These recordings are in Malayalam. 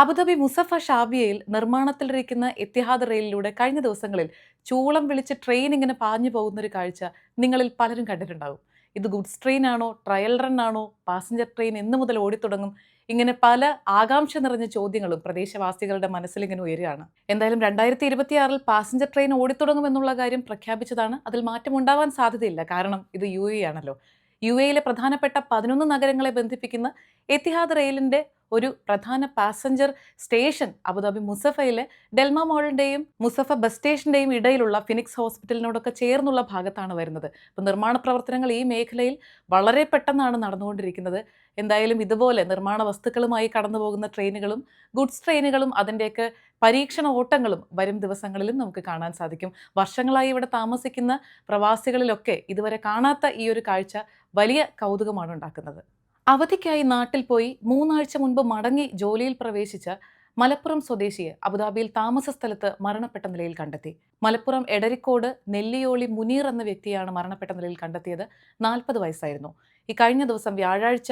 അബുദാബി മുസഫ ഷാബിയയിൽ നിർമ്മാണത്തിലിരിക്കുന്ന എത്തിഹാദ് റെയിലിലൂടെ കഴിഞ്ഞ ദിവസങ്ങളിൽ ചൂളം വിളിച്ച് ട്രെയിൻ ഇങ്ങനെ പാഞ്ഞു പോകുന്ന ഒരു കാഴ്ച നിങ്ങളിൽ പലരും കണ്ടിട്ടുണ്ടാകും. ഇത് ഗുഡ്സ് ട്രെയിൻ ആണോ ട്രയൽ റൺ ആണോ പാസഞ്ചർ ട്രെയിൻ എന്നു മുതൽ ഓടിത്തുടങ്ങും ഇങ്ങനെ പല ആകാംക്ഷ നിറഞ്ഞ ചോദ്യങ്ങളും പ്രദേശവാസികളുടെ മനസ്സിൽ ഇങ്ങനെ ഉയരുകയാണ്. എന്തായാലും രണ്ടായിരത്തി ഇരുപത്തിയാറിൽ പാസഞ്ചർ ട്രെയിൻ ഓടിത്തുടങ്ങും എന്നുള്ള കാര്യം പ്രഖ്യാപിച്ചതാണ്. അതിൽ മാറ്റം ഉണ്ടാവാൻ സാധ്യതയില്ല. കാരണം ഇത് യു എ ആണല്ലോ. യു എയിലെ പ്രധാനപ്പെട്ട പതിനൊന്ന് നഗരങ്ങളെ ബന്ധിപ്പിക്കുന്ന എത്തിഹാദ് റെയിലിന്റെ ഒരു പ്രധാന പാസഞ്ചർ സ്റ്റേഷൻ അബുദാബി മുസഫയിലെ ഡെൽമ മോളിന്റെയും മുസഫ ബസ് സ്റ്റേഷന്റെയും ഇടയിലുള്ള ഫിനിക്സ് ഹോസ്പിറ്റലിനോടൊക്കെ ചേർന്നുള്ള ഭാഗത്താണ് വരുന്നത്. അപ്പോൾ നിർമ്മാണ പ്രവർത്തനങ്ങൾ ഈ മേഖലയിൽ വളരെ പെട്ടെന്നാണ് നടന്നുകൊണ്ടിരിക്കുന്നത്. എന്തായാലും ഇതുപോലെ നിർമ്മാണ വസ്തുക്കളുമായി കടന്നു പോകുന്ന ട്രെയിനുകളും ഗുഡ്സ് ട്രെയിനുകളും അതിന്റെയൊക്കെ പരീക്ഷണ ഓട്ടങ്ങളും വരും ദിവസങ്ങളിലും നമുക്ക് കാണാൻ സാധിക്കും. വർഷങ്ങളായി ഇവിടെ താമസിക്കുന്ന പ്രവാസികളിലൊക്കെ ഇതുവരെ കാണാത്ത ഈ ഒരു കാഴ്ച വലിയ കൗതുകമാണ് ഉണ്ടാക്കുന്നത്. അവധിക്കായി നാട്ടിൽ പോയി മൂന്നാഴ്ച മുൻപ് മടങ്ങി ജോലിയിൽ പ്രവേശിച്ച മലപ്പുറം സ്വദേശിയെ അബുദാബിയിൽ താമസ സ്ഥലത്ത് മരണപ്പെട്ട നിലയിൽ കണ്ടെത്തി. മലപ്പുറം എടരിക്കോട് നെല്ലിയോളി മുനീർ എന്ന വ്യക്തിയാണ് മരണപ്പെട്ട നിലയിൽ കണ്ടെത്തിയത്. നാൽപ്പത് വയസ്സായിരുന്നു. ഈ കഴിഞ്ഞ ദിവസം വ്യാഴാഴ്ച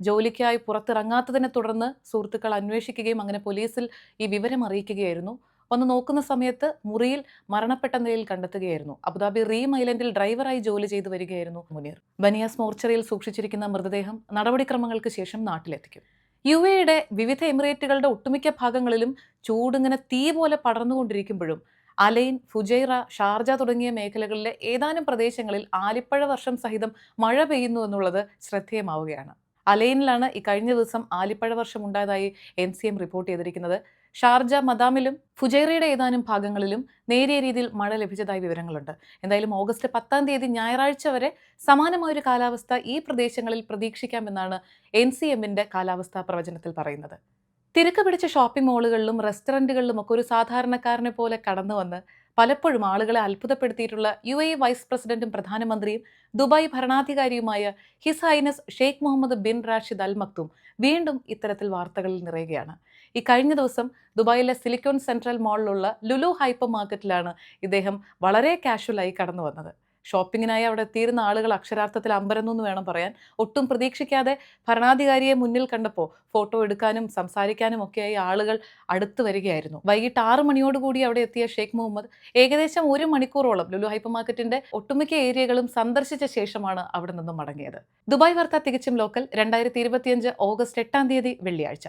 ജോലിക്കായി പുറത്തിറങ്ങാത്തതിനെ തുടർന്ന് സുഹൃത്തുക്കൾ അന്വേഷിക്കുകയും അങ്ങനെ പോലീസിൽ ഈ വിവരം അറിയിക്കുകയായിരുന്നു. വന്ന് നോക്കുന്ന സമയത്ത് മുറിയിൽ മരണപ്പെട്ട നിലയിൽ കണ്ടെത്തുകയായിരുന്നു. അബുദാബി റീം ഐലൻഡിൽ ഡ്രൈവറായി ജോലി ചെയ്തു വരികയായിരുന്നു മുനീർ. ബനിയാസ് മോർച്ചറിയിൽ സൂക്ഷിച്ചിരിക്കുന്ന മൃതദേഹം നടപടിക്രമങ്ങൾക്ക് ശേഷം നാട്ടിലെത്തിക്കും. യു എയുടെ വിവിധ എമിറേറ്റുകളുടെ ഒട്ടുമിക്ക ഭാഗങ്ങളിലും ചൂടിങ്ങനെ തീ പോലെ പടർന്നുകൊണ്ടിരിക്കുമ്പോഴും അലൈൻ ഫുജൈറ ഷാർജ തുടങ്ങിയ മേഖലകളിലെ ഏതാനും പ്രദേശങ്ങളിൽ ആലിപ്പഴ വർഷം സഹിതം മഴ പെയ്യുന്നു എന്നുള്ളത് ശ്രദ്ധേയമാവുകയാണ്. അലൈനിലാണ് ഈ കഴിഞ്ഞ ദിവസം ആലിപ്പഴ വർഷം ഉണ്ടായതായി എൻ സി എം റിപ്പോർട്ട് ചെയ്തിരിക്കുന്നത്. ഷാർജ മദാമിലും ഫുജൈറയുടെ ഏതാനും ഭാഗങ്ങളിലും നേരിയ രീതിയിൽ മഴ ലഭിച്ചതായി വിവരങ്ങളുണ്ട്. എന്തായാലും ഓഗസ്റ്റ് പത്താം തീയതി ഞായറാഴ്ച വരെ സമാനമായൊരു കാലാവസ്ഥ ഈ പ്രദേശങ്ങളിൽ പ്രതീക്ഷിക്കാമെന്നാണ് എൻ സി എമ്മിന്റെ കാലാവസ്ഥാ പ്രവചനത്തിൽ പറയുന്നത്. തിരക്ക് പിടിച്ച ഷോപ്പിംഗ് മാളുകളിലും റെസ്റ്റോറന്റുകളിലും ഒക്കെ ഒരു സാധാരണക്കാരനെ പോലെ കടന്നു വന്ന് പലപ്പോഴും ആളുകളെ അത്ഭുതപ്പെടുത്തിയിട്ടുള്ള യു എ വൈസ് പ്രസിഡന്റും പ്രധാനമന്ത്രിയും Dubai ഭരണാധികാരിയുമായ His Highness Sheikh Mohammed bin Rashid Al Maktoum വീണ്ടും ഇത്തരത്തിൽ വാർത്തകളിൽ നിറയുകയാണ്. ഈ കഴിഞ്ഞ ദിവസം ദുബായിലെ സിലിക്കോൺ സെൻട്രൽ മാളിലുള്ള ലുലു ഹൈപ്പർ മാർക്കറ്റിലാണ് ഇദ്ദേഹം വളരെ കാഷ്വലായി കടന്നു വന്നത്. ഷോപ്പിങ്ങിനായി അവിടെ എത്തിയിരുന്ന ആളുകൾ അക്ഷരാർത്ഥത്തിൽ അമ്പരന്നു എന്ന് വേണം പറയാൻ. ഒട്ടും പ്രതീക്ഷിക്കാതെ ഭരണാധികാരിയെ മുന്നിൽ കണ്ടപ്പോൾ ഫോട്ടോ എടുക്കാനും സംസാരിക്കാനും ഒക്കെയായി ആളുകൾ അടുത്തു വരികയായിരുന്നു. വൈകിട്ട് ആറ് മണിയോടുകൂടി അവിടെ എത്തിയ ഷെയ്ഖ് മുഹമ്മദ് ഏകദേശം ഒരു മണിക്കൂറോളം ലുലു ഹൈപ്പർ മാർക്കറ്റിന്റെ ഒട്ടുമിക്ക ഏരിയകളും സന്ദർശിച്ച ശേഷമാണ് അവിടെ നിന്നും മടങ്ങിയത്. ദുബായ് വാർത്ത തികച്ചും ലോക്കൽ രണ്ടായിരത്തി ഓഗസ്റ്റ് എട്ടാം തീയതി വെള്ളിയാഴ്ച.